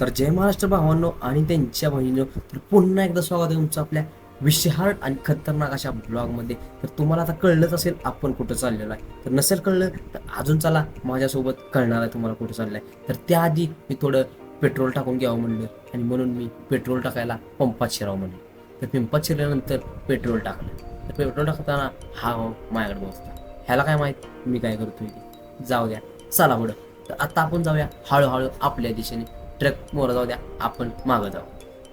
तर जय महाराष्ट्र भावांनो आणि त्यांच्या बहिणीनो तर पुन्हा एकदा स्वागत आहे तुमचं आपल्या विषहार्ड आणि खतरनाक अशा ब्लॉगमध्ये. तर तुम्हाला आता कळलंच असेल आपण कुठं चाललेलो आहे. तर नसेल कळलं तर अजून चला माझ्यासोबत कळणार आहे तुम्हाला कुठं चाललं आहे तर त्याआधी मी थोडं पेट्रोल टाकून घ्यावं म्हणलं आणि म्हणून मी पेट्रोल टाकायला पंपात शिरावं म्हणलं. तर पिंपात शिरल्यानंतर पेट्रोल टाकलं. तर पेट्रोल टाकताना हा भाऊ माझ्याकडे बसला. ह्याला काय माहीत? मी काय करतोय जाऊ द्या चला पुढं. तर आता आपण जाऊया हळूहळू आपल्या दिशेने. ट्रक मोर जाऊ द्या आपण मागं जाऊ.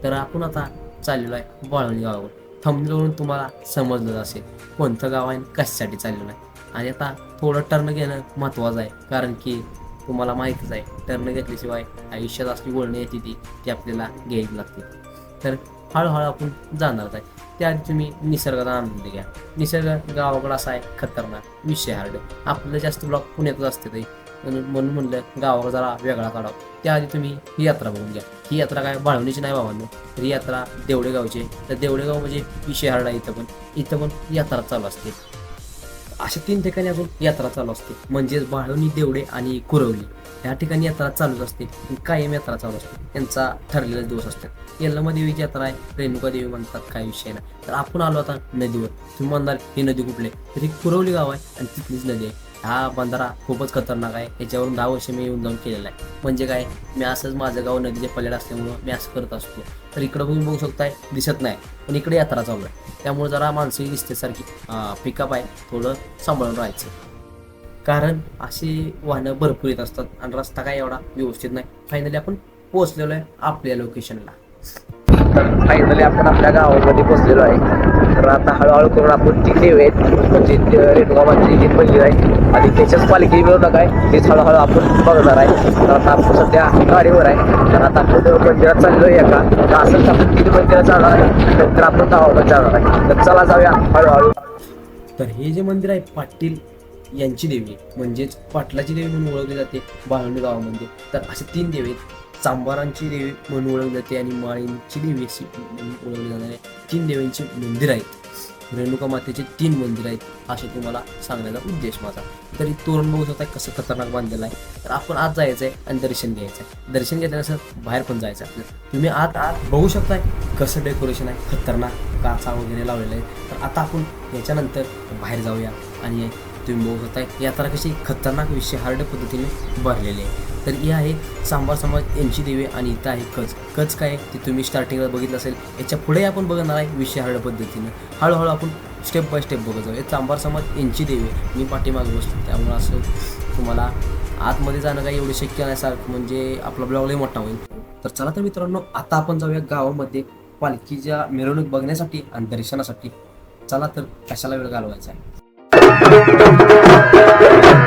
तर आपण आता चाललेलो आहे वाळवणी गावावर थंबवरून तुम्हाला समजलं असेल कोणतं गाव आहे आणि कशासाठी चाललेलं आहे. आणि आता थोडं टर्न घेणं महत्त्वाचं आहे कारण की तुम्हाला माहीतच आहे टर्न घेतल्याशिवाय आयुष्यात असली वळणं येते ती ती आपल्याला घ्यायची लागते. तर हळूहळू आपण जाणारच आहे. त्याआधी तुम्ही निसर्गाचा आनंद घ्या. निसर्ग गावाकडं असा आहे खतरनाक विषय हार्ड. आपलं जास्त ब्लॉक पुण्यातच असते ते. म्हणून म्हणून म्हणलं गावाकडं जरा वेगळा काढावं. त्याआधी तुम्ही ही यात्रा बघून घ्या. ही यात्रा काय बाळवणीची नाही बाबांनो. तर ही यात्रा देवडेगावची आहे. तर देवडेगाव म्हणजे विषय हार्ड आहे इथं पण. इथं पण यात्रा चालू असते. अशा तीन ठिकाणी अजून यात्रा चालू असते. म्हणजेच बाळवणी देवडे आणि कुरवली. या ठिकाणी यात्रा चालूच असते. कायम यात्रा चालू असते. त्यांचा ठरलेला दिवस असतात यल्लमा देवीची यात्रा आहे. रेणुका देवी म्हणतात काय विषय नाही. तर आपण आलो आता नदीवर. तुम्ही म्हणणार ही नदी कुठली? तर ही कुरवली गाव आहे आणि तिथलीच नदी आहे. हा बंधारा खूपच खतरनाक आहे. याच्यावरून दहा वर्ष मी येऊन जाऊन केलेला आहे. म्हणजे काय? मी असंच माझं गाव नदीच्या पल्याड असल्यामुळं मी असं करत असतो. तर इकडं तुम्ही बघू शकताय दिसत नाही. पण इकडे यात्रा चालू आहे. त्यामुळे जरा माणसंही दिसते सारखी पिकअप आहे थोडं सांभाळून राहायचं. कारण अशी वाहनं भरपूर येत असतात आणि रस्ता काय एवढा व्यवस्थित नाही. फायनली आपण पोहोचलेलो आहे आपल्या लोकेशनला फायनली आपण आपल्या गावामध्ये पोहोचलेलो आहे. तर आता हळूहळू करून आपण ती देव आहेत म्हणजे रेणुका जी मंदिर आहे आणि त्याच्याच पालिके मिळवणं काय तेच हळूहळू आपण बघणार आहे. तर आता आपण सध्या गाडीवर आहे. तर आता आपण मंदिरात आहे एका तर असंच आपण किती मंदिरात जाणार आहे. नंतर आपण गावाला जाणार आहे. तर चला जाऊया हळूहळू. तर हे जे मंदिर आहे पाटील यांची देवी. म्हणजेच पाटलाची देवी म्हणून ओळखली जाते बाळवणी गावामध्ये. तर असे तीन देवी आहेत. चांबारांची देवी म्हणून ओळखली जाते आणि माळींची देवी अशी म्हणून ओळखली जाणारे तीन देवींची मंदिर आहेत. रेणुका मातेचे तीन मंदिर आहेत असे तुम्हाला सांगण्याचा उद्देश माझा. तरी तोरण बघू शकता कसं खतरनाक बांधलेलं आहे. तर आपण आत जायचं आहे आणि दर्शन घ्यायचं आहे दर्शन घेतल्यानंतर बाहेर पण जायचं आहे तुम्ही आत आत बघू शकताय कसं डेकोरेशन आहे खतरनाक काचा वगैरे लावलेला आहे. तर आता आपण याच्यानंतर बाहेर जाऊया आणि तुम्ही बघू शकताय यात्रा कशी खतरनाक विषय हार्ड पद्धतीने भरलेले आहे. तर ही आहे सांबार समाज यांची देवी आणि इथं आहे कच. कच काय? आहे ते तुम्ही स्टार्टिंगला बघितलं असेल. याच्यापुढे आपण बघणार आहे विषय हार्ड पद्धतीने. हळूहळू आपण स्टेप बाय स्टेप बघत जाऊ हे चांबार समाज यांची देवी. मी पाठीमागे बसतो. त्यामुळं असं तुम्हाला आतमध्ये जाणं काही एवढं शक्य नाही. सारखं म्हणजे आपला ब्लॉग लई मोठा होईल. तर चला तर मित्रांनो आता आपण जाऊया गावामध्ये पालखीच्या मिरवणूक बघण्यासाठी आणि दर्शनासाठी. चला तर कशाला वेळ घालवायचा आहे?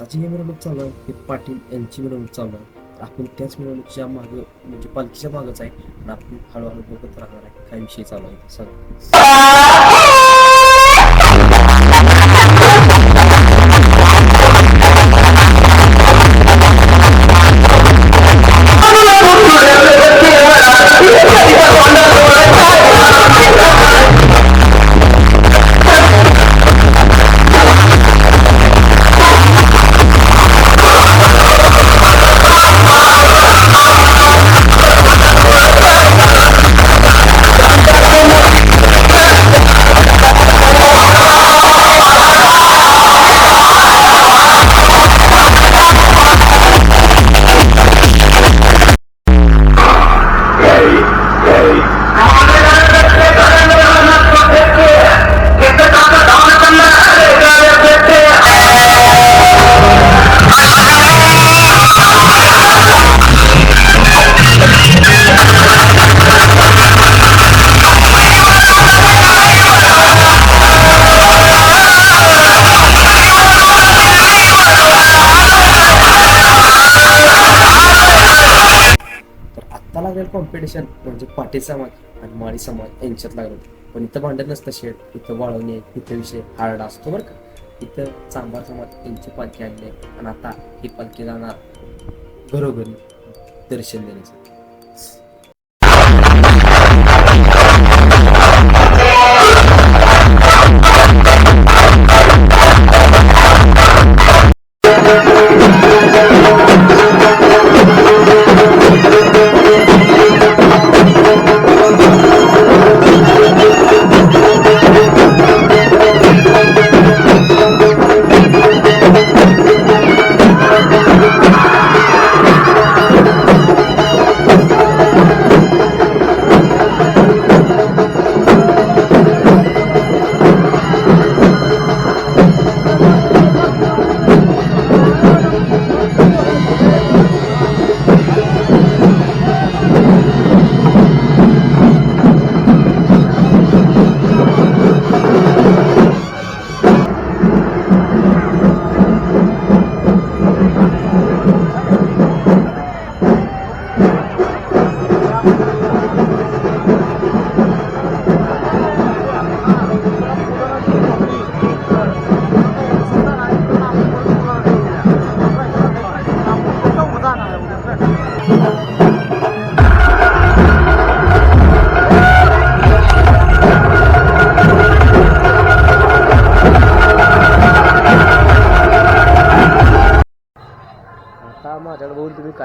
आता जी मिरवणूक चालू आहे हे पाटील यांची मिरवणूक चालू आहे. आपण त्याच मिरवणुकीच्या मागं म्हणजे पालखीच्या मागच आहे. आणि आपण हळूहळू बघत राहणार आहे काय विषय चालू आहे. ते सगळं तर म्हणजे पाटील समाज आणि माळी समाज यांच्यात लागलो पण इथं भांडत नसतं शेड इथं वाळवणे इथं विषय हार्ड असतो बरं का. इथं चांभार समाज यांची पालखी आणली आहे आणि आता ही पालखी जाणार घरोघरी दर्शन देण्यासाठी.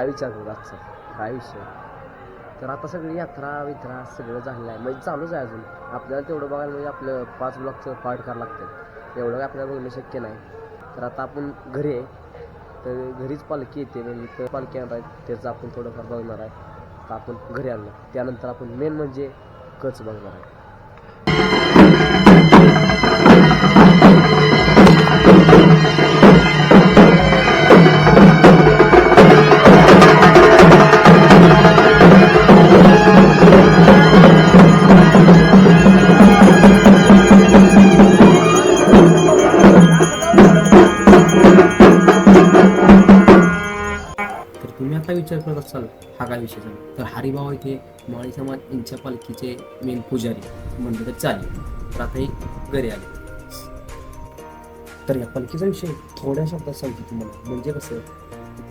काय विचार करू आजचा काय विषय? तर आता सगळी यात्रा वित्रा सगळं झालेलं आहे. म्हणजे चालूच आहे अजून. आपल्याला तेवढं बघायला म्हणजे आपलं पाच ब्लॉकचं पार्ट करावं लागतं एवढं काय आपल्याला बघणं शक्य नाही. तर आता आपण घरी आहे. तर घरीच पालखी येते म्हणजे तर पालखी येणार आहे त्याचं आपण थोडंफार बघणार आहे. तर आपण घरी आणलं. त्यानंतर आपण मेन म्हणजे कच बघणार आहे. चल हा काय विषय झाला? तर हरिभाऊ इथे माळी समाज यांच्या पालखीचे मेन पुजारी म्हणलं तर चालेल. तर आता हे घरी आले. तर या पालखीचा विषय थोड्या शब्दात सांगतो तुम्हाला. म्हणजे कसं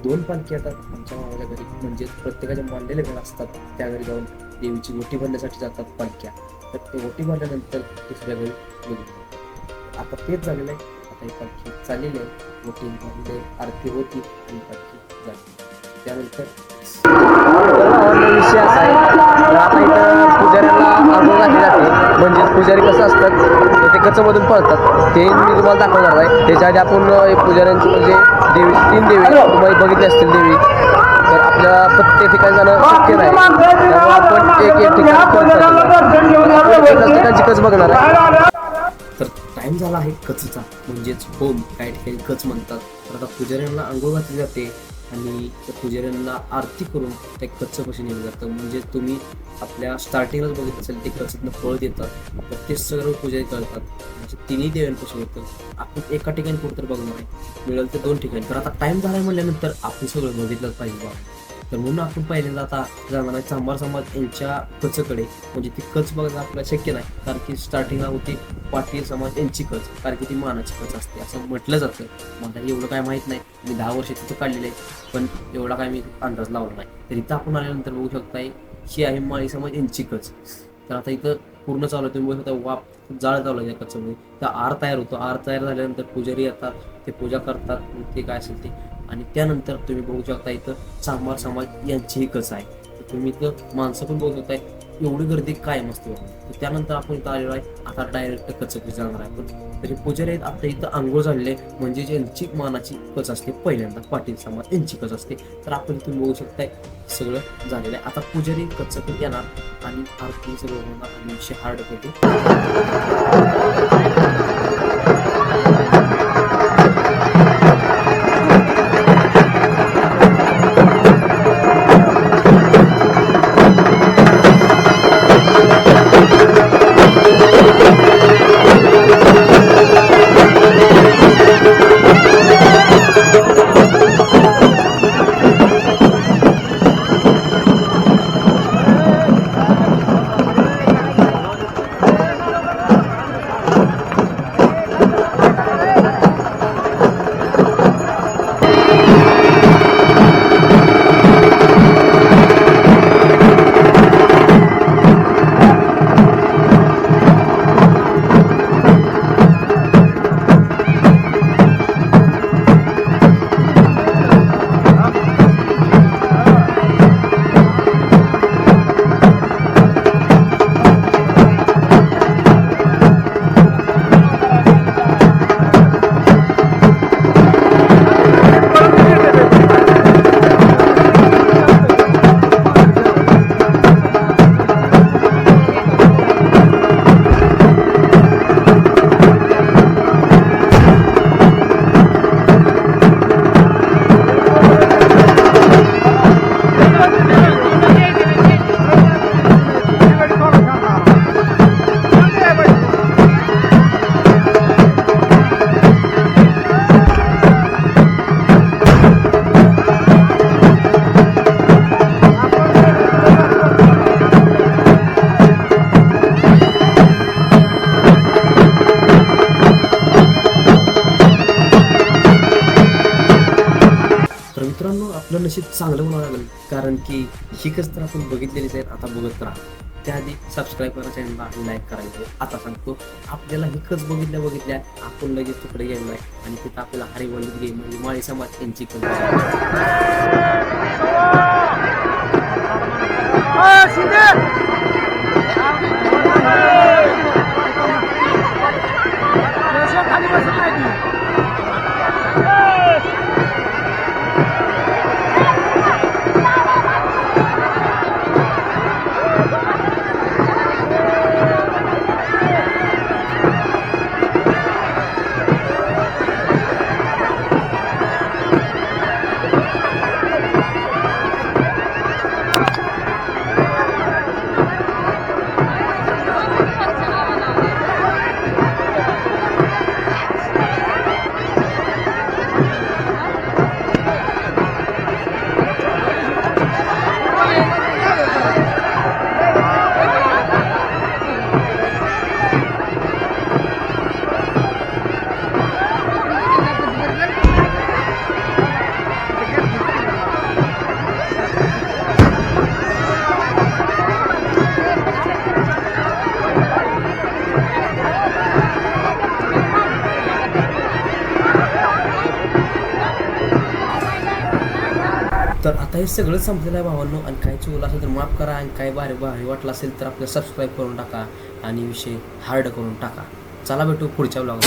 दोन पालखी येतात आमच्या मामाच्या घरी म्हणजे प्रत्येकाच्या मांडलेले घर असतात त्या घरी जाऊन देवीची गोटी भरण्यासाठी जातात पालख्या. तर ते ओटी भरल्यानंतर दुसऱ्या घरी निघून आता तेच झालेलं आहे. आता ही पालखी चाललेली आहे. गोटी भरली आरती होती आणि पालखी झाली. त्यानंतर विषय असा आहे आता इथं पुजाऱ्यांना आंघोळ घातली जाते म्हणजे पुजारी कसं असतात ते ते कचमधून पळतात ते मी तुम्हाला दाखवणार आहे त्याच्या आधी आपण पुजाऱ्यांची म्हणजे देवी तीन देवी तुम्हाला बघितली असतील देवी तर आपल्याला प्रत्येक ठिकाणी जाणं शक्य नाही त्यामुळे आपण एक एक ठिकाणी ठिकाणची कच बघणार आहे तर टाइम झाला आहे कचचा. म्हणजेच होम काही ठिकाणी कच म्हणतात. तर आता पुजाऱ्यांना आंघोळ घातली जाते. आणि त्या पुजाऱ्यांना आरती करून त्या कच्चं पैसे नेलं जातं. म्हणजे तुम्ही आपल्या स्टार्टिंगलाच बघित असेल ते कच्चतनं फळ देतात तर ते सर्व पुजारी करतात. म्हणजे तिन्ही देवांपासून होतं. आपण एका ठिकाणी कुठं बघणार आहे. मिळेल तर दोन ठिकाणी. तर आता टाईम झाला म्हणल्यानंतर आपण सगळं बघितलंच पाहिजे बा. तर म्हणून आपण पहिल्यांदा आता जाणार आहे चांभार समाज यांच्या कचकडे. म्हणजे ती कच बघणं आपल्याला शक्य नाही. कारण की स्टार्टिंगला होती पाटील समाज यांची कच. कारण की ती मानाची कच असते. असं म्हटलं जातं. मला एवढं काय माहीत नाही. मी दहा वर्ष तिथं काढलेलं आहे. पण एवढा काय मी अंदाज लावला नाही. तर इथं आपण आल्यानंतर बघू शकताय ही आहे माळी समाज यांची कच. तर आता इथं पूर्ण चालू आहे. तुम्ही बघू शकता वाप जाळ चालू आहे कचमध्ये. तर आर तयार होतो. आर तयार झाल्यानंतर पुजारी येतात. ते पूजा करतात. ते काय असेल ते. आणि त्यानंतर तुम्ही बघू शकता इथं चांभार समाज यांचीही कच आहे. तर तुम्ही इथं माणसं पण बघू शकताय एवढी गर्दी कायम असते तर त्यानंतर आपण इथं आलेलो आहे आता डायरेक्ट कचकरी जाणार आहे पण तरी पुजारी आहेत आता इथं आंघोळ झालेले म्हणजे ज्यांची मानाची कच असते पहिल्यांदा पाटील समाज यांची कच असते. तर आपण इथून बघू शकताय सगळं झालेलं आहे. आता पुजारी कचकरी येणार आणि आरती सगळं होणार आणि विषय हार्ड होते नशीब चांगलं म्हणावं लागेल कारण की शिकच तर आपण बघितलेलीच आहेत आता बघत राहा. त्याआधी सबस्क्राईब करा चॅनलला आणि लाईक करायचं आता सांगतो आपल्याला हिकच बघितल्या बघितल्या आपण लगेच तिकडे गेलो आहे आणि तिथं आपल्याला हरिवल्ली गेम म्हणजे माळी समाज यांची कल आता हे सगळं संपलेलं आहे भावांनो आणि काय चुकलं असेल तर माफ करा आणि काय भारी भारी वाटलं असेल तर आपलं सबस्क्राईब करून टाका आणि विषय हार्ड करून टाका. चला भेटू पुढच्या ब्लॉग